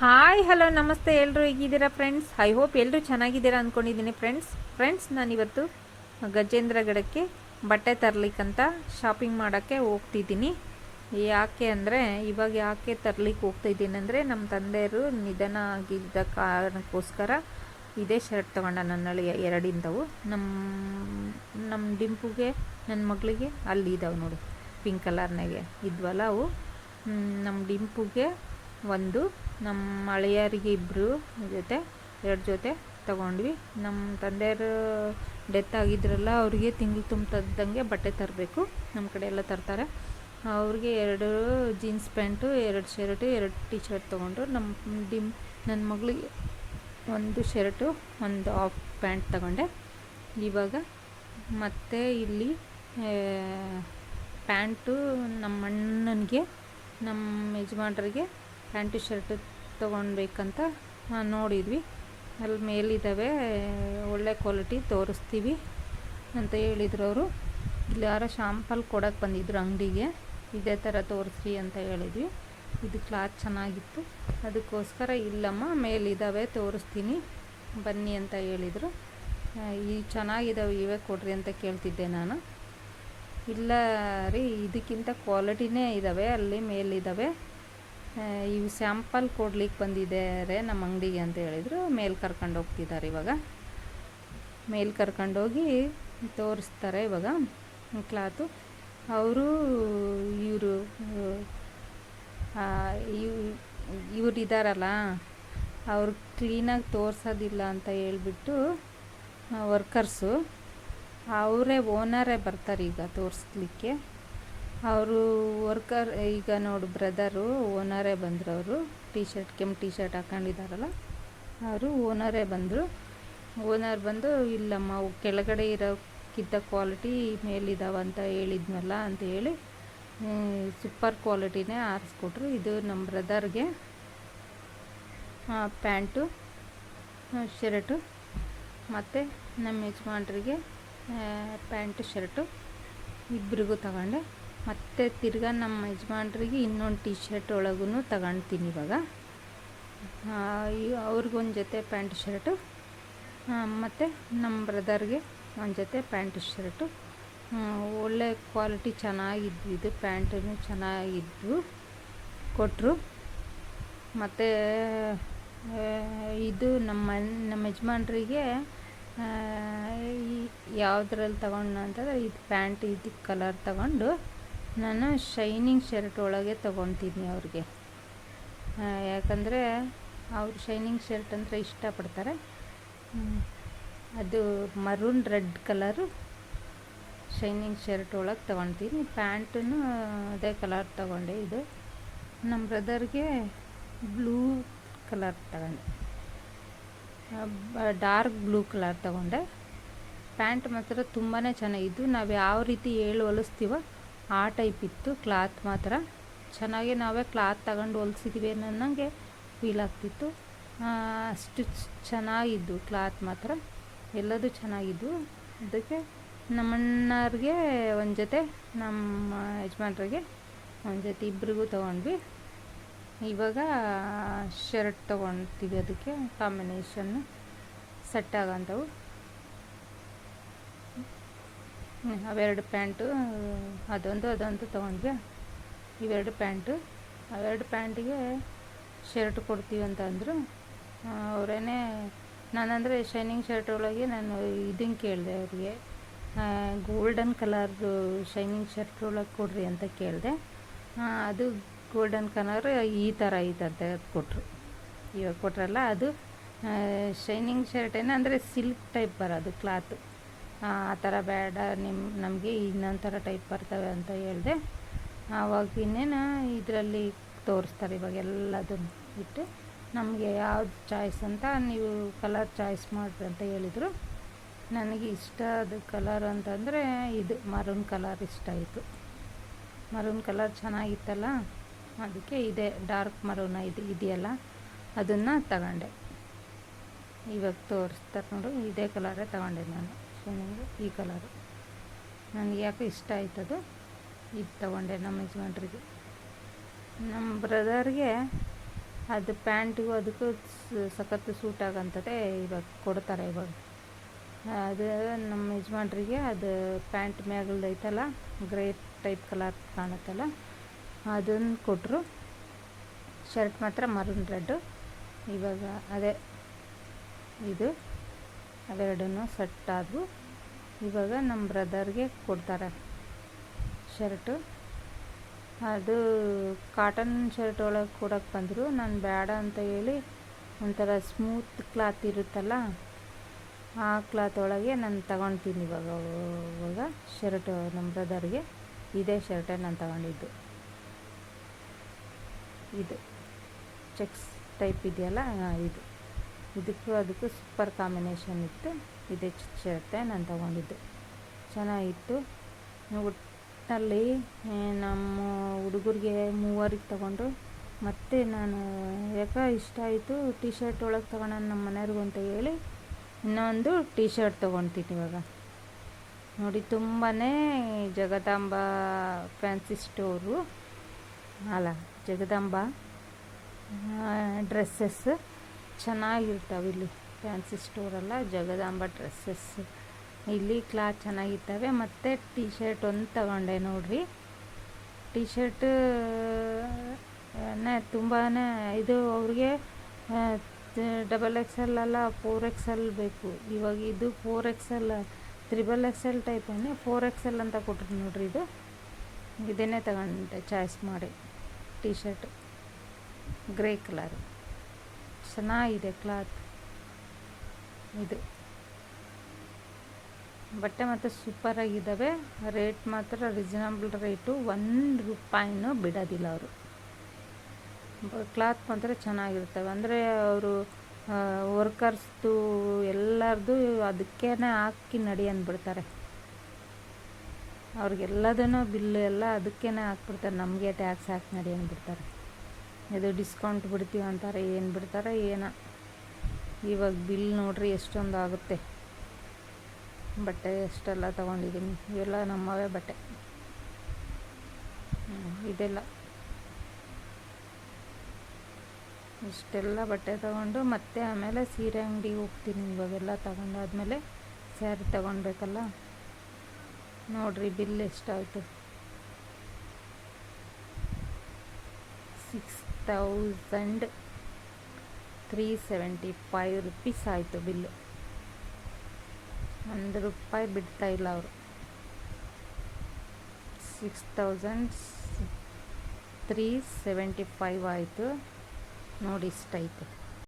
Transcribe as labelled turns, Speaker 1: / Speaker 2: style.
Speaker 1: Hi hello ನಮಸ್ತೆ ಎಲ್ಲರೂ ಹೇಗಿದ್ದೀರಾ ಫ್ರೆಂಡ್ಸ್ ಐ ಹೋಪ್ ಎಲ್ಲರೂ ಚೆನ್ನಾಗಿದ್ದೀರಾ ಅಂದ್ಕೊಂಡಿದ್ದೀನಿ ಫ್ರೆಂಡ್ಸ್ ಫ್ರೆಂಡ್ಸ್ ನಾನಿವತ್ತು ಗಜೇಂದ್ರಗಡಕ್ಕೆ ಬಟ್ಟೆ ತರ್ಲಿಕ್ಕಂತ ಶಾಪಿಂಗ್ ಮಾಡೋಕ್ಕೆ ಹೋಗ್ತಿದ್ದೀನಿ. ಯಾಕೆ ಅಂದರೆ, ಇವಾಗ ಯಾಕೆ ತರ್ಲಿಕ್ಕೆ ಹೋಗ್ತಾ ಇದ್ದೀನಿ ಅಂದರೆ ನಮ್ಮ ತಂದೆಯವರು ನಿಧನ ಆಗಿದ್ದ ಕಾರಣಕ್ಕೋಸ್ಕರ ಇದೇ ಶರ್ಟ್ ತೊಗೊಂಡ ನನ್ನಲ್ಲಿ ಎರಡಿಂದವು. ನಮ್ಮ ನಮ್ಮ ಡಿಂಪುಗೆ ನನ್ನ ಮಗಳಿಗೆ ಅಲ್ಲಿ ಇದಾವೆ ನೋಡಿ ಪಿಂಕ್ ಕಲರ್ನಾಗೆ ಇದ್ವಲ್ಲ ಅವು. ನಮ್ಮ ಡಿಂಪುಗೆ ಒಂದು ನಮ್ಮ ಅಳಿಯರಿಗೆ ಇಬ್ಬರು ಜೊತೆ, ಎರಡು ಜೊತೆ ತಗೊಂಡ್ವಿ. ನಮ್ಮ ತಂದೆಯವರು ಡೆತ್ ಆಗಿದ್ರಲ್ಲ, ಅವ್ರಿಗೆ ತಿಂಗಳು ತುಂಬ್ತದ್ದಂಗೆ ಬಟ್ಟೆ ತರಬೇಕು. ನಮ್ಮ ಕಡೆ ಎಲ್ಲ ತರ್ತಾರೆ. ಅವ್ರಿಗೆ ಎರಡು ಜೀನ್ಸ್ ಪ್ಯಾಂಟು ಎರಡು ಶರ್ಟು ಎರಡು ಟಿ ಶರ್ಟ್ ತೊಗೊಂಡ್ರು ನಮ್ಮ ಡಿಮ್ ನನ್ನ ಮಗಳಿಗೆ ಒಂದು ಶರ್ಟು ಒಂದು ಹಾಫ್ ಪ್ಯಾಂಟ್ ತಗೊಂಡೆ. ಇವಾಗ ಮತ್ತೆ ಇಲ್ಲಿ ಪ್ಯಾಂಟು ನಮ್ಮ ಅಣ್ಣನಿಗೆ ನಮ್ಮ ಯಜಮಾನ್ರಿಗೆ ಪ್ಯಾಂಟು ಶರ್ಟು ತೊಗೊಳ್ಬೇಕಂತ ನೋಡಿದ್ವಿ. ಅಲ್ಲಿ ಮೇಲಿದ್ದಾವೆ ಒಳ್ಳೆ ಕ್ವಾಲಿಟಿ ತೋರಿಸ್ತೀವಿ ಅಂತ ಹೇಳಿದ್ರು ಅವರು. ಇಲ್ಲಿ ಯಾರೋ ಶಾಂಪಲ್ ಕೊಡೋಕೆ ಬಂದಿದ್ರು ಅಂಗಡಿಗೆ, ಇದೇ ಥರ ತೋರಿಸ್ರಿ ಅಂತ ಹೇಳಿದ್ವಿ. ಇದು ಕ್ಲಾತ್ ಚೆನ್ನಾಗಿತ್ತು. ಅದಕ್ಕೋಸ್ಕರ ಇಲ್ಲಮ್ಮ ಮೇಲಿದ್ದಾವೆ ತೋರಿಸ್ತೀನಿ, ಬನ್ನಿ ಅಂತ ಹೇಳಿದರು. ಈ ಚೆನ್ನಾಗಿದ್ದಾವೆ ಇವೇ ಕೊಡ್ರಿ ಅಂತ ಕೇಳ್ತಿದ್ದೆ ನಾನು. ಇಲ್ಲ ರೀ, ಇದಕ್ಕಿಂತ ಕ್ವಾಲಿಟಿನೇ ಇದ್ದಾವೆ ಅಲ್ಲಿ ಮೇಲಿದ್ದಾವೆ ಇವು ಸ್ಯಾಂಪಲ್ ಕೊಡ್ಲಿಕ್ಕೆ ಬಂದಿದ್ದಾರೆ ನಮ್ಮ ಅಂಗಡಿಗೆ ಅಂತ ಹೇಳಿದರು. ಮೇಲೆ ಕರ್ಕೊಂಡು ಹೋಗ್ತಿದ್ದಾರೆ ಇವಾಗ. ಮೇಲೆ ಕರ್ಕೊಂಡೋಗಿ ತೋರಿಸ್ತಾರೆ ಇವಾಗ ಕ್ಲಾತು. ಅವರು ಇವರು ಇವ್ರು ಇದ್ದಾರಲ್ಲ ಅವ್ರು ಕ್ಲೀನಾಗಿ ತೋರಿಸೋದಿಲ್ಲ ಅಂತ ಹೇಳ್ಬಿಟ್ಟು ವರ್ಕರ್ಸು, ಅವರೇ ಓನರೇ ಬರ್ತಾರೆ ಈಗ ತೋರಿಸ್ಲಿಕ್ಕೆ. ಅವರು ವರ್ಕರ್, ಈಗ ನೋಡು ಬ್ರದರು, ಓನರೇ ಬಂದರು ಅವರು ಟಿ ಶರ್ಟ್ ಕೆಂಪು ಟೀ ಶರ್ಟ್ ಹಾಕೊಂಡಿದ್ದಾರಲ್ಲ, ಅವರು ಓನರೇ ಬಂದರು. ಓನರ್ ಬಂದು, ಇಲ್ಲಮ್ಮ, ಅವು ಕೆಳಗಡೆ ಇರೋಕ್ಕಿಂತ ಕ್ವಾಲಿಟಿ ಮೇಲಿದ್ದಾವೆ ಅಂತ ಹೇಳಿದ್ನಲ್ಲ ಅಂತ ಹೇಳಿ ಸೂಪರ್ ಕ್ವಾಲಿಟಿನೇ ಆರಿಸ್ಕೊಟ್ರು. ಇದು ನಮ್ಮ ಬ್ರದರ್ಗೆ ಪ್ಯಾಂಟು ಶರ್ಟು, ಮತ್ತು ನಮ್ಮ ಯಜಮಾನ್ರಿಗೆ ಪ್ಯಾಂಟು, ಶರ್ಟು ಇಬ್ಬರಿಗೂ ತಗೊಂಡೆ. ಮತ್ತು ತಿರ್ಗಾ ನಮ್ಮ ಯಜಮಾನ್ರಿಗೆ ಇನ್ನೊಂದು ಟಿ ಶರ್ಟ್ ಒಳಗೂ ತಗೊಳ್ತೀನಿ ಇವಾಗ ಅವ್ರಿಗೊಂದು ಜೊತೆ ಪ್ಯಾಂಟ್ ಶರ್ಟು ಮತ್ತು ನಮ್ಮ ಬ್ರದರ್ಗೆ ಒಂದು ಜೊತೆ ಪ್ಯಾಂಟ್ ಶರ್ಟು ಒಳ್ಳೆ ಕ್ವಾಲಿಟಿ ಚೆನ್ನಾಗಿದ್ದು ಇದು ಪ್ಯಾಂಟನ್ನು ಚೆನ್ನಾಗಿದ್ವು ಕೊಟ್ಟರು ಮತ್ತು ಇದು ನಮ್ಮ ನಮ್ಮ ಯಜಮಾನ್ರಿಗೆ ಯಾವುದ್ರಲ್ಲಿ ತಗೊಂಡು ಅಂತಂದರೆ ಇದು ಪ್ಯಾಂಟ್, ಇದು ಕಲರ್ ತಗೊಂಡು ನಾನು ಶೈನಿಂಗ್ ಶರ್ಟ್ ಒಳಗೆ ತೊಗೊತೀನಿ ಅವ್ರಿಗೆ. ಯಾಕಂದರೆ ಅವ್ರು ಶೈನಿಂಗ್ ಶರ್ಟ್ ಅಂದರೆ ಇಷ್ಟಪಡ್ತಾರೆ. ಅದು maroon red colour shining shirt ಒಳಗೆ ತೊಗೊತೀನಿ ಪ್ಯಾಂಟನ್ನು ಅದೇ ಕಲರ್ ತಗೊಂಡೆ ಇದು. ನಮ್ಮ ಬ್ರದರ್ಗೆ ಬ್ಲೂ ಕಲರ್ ತಗೊಂಡೆ. ಡಾರ್ಕ್ ಬ್ಲೂ ಕಲರ್ ತಗೊಂಡೆ. ಪ್ಯಾಂಟ್ ಮಾತ್ರ ತುಂಬಾ ಚೆನ್ನಾಗಿದ್ದು ನಾವು ಯಾವ ರೀತಿ ಏಳು ಹೊಲಿಸ್ತೀವೋ ಆ ಟೈಪ್ ಇತ್ತು. ಕ್ಲಾತ್ ಮಾತ್ರ. ಚೆನ್ನಾಗಿ ನಾವೇ ಕ್ಲಾತ್ ತಗೊಂಡು ಹೊಲಿಸಿದ್ವಿ ಅನ್ನೋಂಗೆ ಫೀಲ್ ಆಗ್ತಿತ್ತು. ಅಷ್ಟು ಚೆನ್ನಾಗಿದ್ದು ಕ್ಲಾತ್ ಮಾತ್ರ. ಎಲ್ಲದೂ ಚೆನ್ನಾಗಿದ್ದು. ಅದಕ್ಕೆ ನಮ್ಮಣ್ಣವ್ರಿಗೆ ಒಂದು ಜೊತೆ, ನಮ್ಮ ಯಜಮಾನ್ರಿಗೆ ಒಂದು ಜೊತೆ ಇಬ್ಬರಿಗೂ ತೊಗೊಂಡ್ವಿ. ಇವಾಗ ಶರ್ಟ್ ತೊಗೊಳ್ತೀವಿ ಅದಕ್ಕೆ ಕಾಂಬಿನೇಷನ್ನು ಸೆಟ್ ಆಗೋಂಥವು ಅವೆರಡು ಪ್ಯಾಂಟು, ಅದೊಂದು ಅದೊಂದು ತೊಗೊಂಡ್ವಿ. ಇವೆರಡು ಪ್ಯಾಂಟು, ಅವೆರಡು ಪ್ಯಾಂಟಿಗೆ ಶರ್ಟ್ ಕೊಡ್ತೀವಿ ಅಂತ ಅಂದರು ಅವರೇನೆ, ನಾನಂದರೆ ಶೈನಿಂಗ್ ಶರ್ಟ್ ಒಳಗೆ ನಾನು ಇದನ್ನು ಕೇಳಿದೆ ಅವರಿಗೆ. ಗೋಲ್ಡನ್ ಕಲರ್ದು ಶೈನಿಂಗ್ ಶರ್ಟ್ ಒಳಗೆ ಕೊಡ್ರಿ ಅಂತ ಕೇಳಿದೆ. ಅದು ಗೋಲ್ಡನ್ ಕಲರ್ ಈ ಥರ ಐತಂತೆ ಅಂತ ಕೊಟ್ಟರು ಇವಾಗ ಕೊಟ್ರಲ್ಲ, ಅದು ಶೈನಿಂಗ್ ಶರ್ಟ್ ಅಂದರೆ ಸಿಲ್ಕ್ ಟೈಪ್ ಬರೋದು, ಕ್ಲಾತು. ಆ ಥರ ಬೇಡ ನಿಮ್ಮ ನಮಗೆ ಇನ್ನೊಂದು ಥರ ಟೈಪ್ ಬರ್ತವೆ ಅಂತ ಹೇಳಿದೆ. ಇನ್ನೇನು ಇದರಲ್ಲಿ ತೋರಿಸ್ತಾರೆ ಇವಾಗ ಎಲ್ಲದನ್ನು ಇಟ್ಟು. ನಮಗೆ ಯಾವ್ದು ಚಾಯ್ಸ್ ಅಂತ ನೀವು ಕಲರ್ ಚಾಯ್ಸ್ ಮಾಡಿರಿ ಅಂತ ಹೇಳಿದರು. ನನಗೆ ಇಷ್ಟ ಅದು ಕಲರ್ ಅಂತಂದರೆ ಇದು ಮರೂನ್ ಕಲರ್ ಇಷ್ಟ ಆಯಿತು. ಮರೂನ್ ಕಲರ್ ಚೆನ್ನಾಗಿತ್ತಲ್ಲ, ಅದಕ್ಕೆ ಇದೆ ಡಾರ್ಕ್ ಮರೂನ್ ಇದು ಇದೆಯಲ್ಲ, ಅದನ್ನು ತಗೊಂಡೆ. ಇವಾಗ ತೋರಿಸ್ತಾರೆ ನೋಡು, ಇದೇ ಕಲರೇ ತಗೊಂಡೆ ನಾನು. ಶೈನಿಂಗು ಈ ಕಲರು. ನನಗೆ ಯಾಕೆ ಇಷ್ಟ ಆಯ್ತದು? ಇದು ತಗೊಂಡೆ ನಮ್ಮ ಯಜಮಾನ್ರಿಗೆ. ನಮ್ಮ ಬ್ರದರ್ಗೆ ಅದು ಪ್ಯಾಂಟಿಗೂ ಅದಕ್ಕೂ ಸಖತ್ ಸಖತ್ತು ಸೂಟ್ ಆಗಂತದೆ ಇವಾಗ ಕೊಡ್ತಾರೆ ಇವಾಗ. ಅದು ನಮ್ಮ ಯಜಮಾನ್ರಿಗೆ ಅದು ಪ್ಯಾಂಟ್ ಮ್ಯಾಗಲ್ದು ಐತಲ್ಲ, ಗ್ರೇ ಟೈಪ್ ಕಲರ್ ಕಾಣುತ್ತಲ್ಲ ಅದನ್ನು ಕೊಟ್ಟರು ಶರ್ಟ್ ಮಾತ್ರ ಮರೂನ್ ರೆಡ್ಡು. ಇವಾಗ ಅದೇ ಇದು. ಅವೆರಡೂ ಸೆಟ್ ಆದವು ಇವಾಗ ನಮ್ಮ ಬ್ರದರ್ಗೆ ಕೊಡ್ತಾರೆ ಶರ್ಟು. ಅದು ಕಾಟನ್ ಶರ್ಟ್ ಒಳಗೆ ಕೊಡೋಕೆ ಬಂದರು. ನಾನು ಬೇಡ ಅಂತ ಹೇಳಿ ಒಂಥರ ಸ್ಮೂತ್ ಕ್ಲಾತ್ ಇರುತ್ತಲ್ಲ, ಆ ಕ್ಲಾತ್ ಒಳಗೆ ನಾನು ತಗೊಳ್ತೀನಿ ಇವಾಗ. ಇವಾಗ ಶರ್ಟ್ ನಮ್ಮ ಬ್ರದರ್ಗೆ, ಇದೇ ಶರ್ಟೇ ನಾನು ತಗೊಂಡಿದ್ದು. ಇದು ಚೆಕ್ಸ್ ಟೈಪ್ ಇದೆಯಲ್ಲ ಇದು. ಇದಕ್ಕೂ ಅದಕ್ಕೂ ಸೂಪರ್ ಕಾಂಬಿನೇಷನ್ ಇತ್ತು. ಇದೇ ಶರ್ಟೇ ನಾನು ತೊಗೊಂಡಿದ್ದು. ಚೆನ್ನಾಗಿತ್ತು. ಒಟ್ಟಿನಲ್ಲಿ ಆ, ನಮ್ಮ ಹುಡುಗರಿಗೆ ಮೂವರಿಗೆ ತಗೊಂಡು ಮತ್ತೆ ನಾನು ಯಾಕೆ ಇಷ್ಟ ಆಯಿತು ಟಿ ಶರ್ಟ್ ಒಳಗೆ ತೊಗೊಳೋಣ ನಮ್ಮ ಮನೆಯವ್ರಿಗೂ ಅಂತ ಹೇಳಿ ಇನ್ನೊಂದು ಟಿ ಶರ್ಟ್ ತೊಗೊಳ್ತೀನಿ ಇವಾಗ. ನೋಡಿ ತುಂಬಾ ಜಗದಾಂಬ ಫ್ಯಾನ್ಸಿ ಸ್ಟೋರು ಅಲ್ಲ ಜಗದಾಂಬ ಡ್ರೆಸ್ಸಸ್ ಚೆನ್ನಾಗಿರ್ತವೆ ಇಲ್ಲಿ. ಫ್ಯಾನ್ಸಿ ಸ್ಟೋರೆಲ್ಲ ಜಗದಾಂಬ ಡ್ರೆಸ್ಸಸ್. ಇಲ್ಲಿ ಕ್ಲಾತ್ ಚೆನ್ನಾಗಿರ್ತವೆ. ಮತ್ತು ಟೀ ಶರ್ಟ್ ಒಂದು ತಗೊಂಡೆ ನೋಡಿರಿ. ಟಿ ಶರ್ಟ್ ತುಂಬಾ ಇದು ಅವ್ರಿಗೆ ಡಬಲ್ ಎಕ್ಸ್ ಎಲ್ ಅಲ್ಲ, ಫೋರ್ ಎಕ್ಸ್ ಎಲ್ ಬೇಕು. ಇವಾಗ ಇದು four X L triple X L ಟೈಪನ್ನೇ four X L ಅಂತ ಕೊಟ್ಟರು ನೋಡ್ರಿ ಇದು. ಇದನ್ನೇ ತಗೊಂಡೆ, ಚಾಯ್ಸ್ ಮಾಡಿ. T shirt grey colour. ಚೆನ್ನಾಗಿದೆ ಕ್ಲಾತ್. ಇದು. ಬಟ್ಟೆ ಮಾತ್ರ ಸೂಪರಾಗಿದ್ದಾವೆ ರೇಟ್ ಮಾತ್ರ ರೀಸನಬಲ್ ರೇಟು ಒಂದು ರೂಪಾಯಿನೂ ಬಿಡೋದಿಲ್ಲ ಅವರು. ಕ್ಲಾತ್ ಮಾತ್ರ ಚೆನ್ನಾಗಿರ್ತವೆ. ಅಂದರೆ ಅವರು ವರ್ಕರ್ಸ್ದು ಎಲ್ಲರದು ಅದಕ್ಕೇ ಹಾಕಿ ನಡಿ ಅಂದ್ಬಿಡ್ತಾರೆ. ಅವ್ರಿಗೆಲ್ಲದನ್ನು ಬಿಲ್ಲು ಎಲ್ಲ ಅದಕ್ಕೇ ಹಾಕ್ಬಿಡ್ತಾರೆ. ನಮಗೆ ಟ್ಯಾಕ್ಸ್ ಹಾಕಿ ನಡಿ ಅಂದ್ಬಿಡ್ತಾರೆ. ಇದು ಡಿಸ್ಕೌಂಟ್ ಬಿಡ್ತೀವಿ ಅಂತಾರೆ, ಏನು ಬಿಡ್ತಾರೆ ಏನೋ. ಇವಾಗ ಬಿಲ್ ನೋಡ್ರಿ ಎಷ್ಟೊಂದು ಆಗುತ್ತೆ. ಬಟ್ಟೆ ಎಷ್ಟೆಲ್ಲ ತೊಗೊಂಡಿದ್ದೀನಿ, ಇವೆಲ್ಲ ನಮ್ಮವೇ ಬಟ್ಟೆ. ಇದೆಲ್ಲ. ಇಷ್ಟೆಲ್ಲ ಬಟ್ಟೆ ತಗೊಂಡು ಮತ್ತೆ ಆಮೇಲೆ ಸೀರೆ ಅಂಗಡಿಗೆ ಹೋಗ್ತೀನಿ ಇವಾಗೆಲ್ಲ ತಗೊಂಡಾದ್ಮೇಲೆ. ಸ್ಯಾರಿ ತಗೊಳ್ಬೇಕಲ್ಲ ನೋಡ್ರಿ ಬಿಲ್ ಎಷ್ಟಾಯಿತು. Six thousand three seventy five rupees ಆಯಿತು ಬಿಲ್ಲು ಒಂದು ರೂಪಾಯಿ ಬಿಡ್ತಾ ಇಲ್ಲ ಅವರು. Six thousand three seventy five ಆಯಿತು. ನೋಡಿ ಇಷ್ಟಾಯಿತು.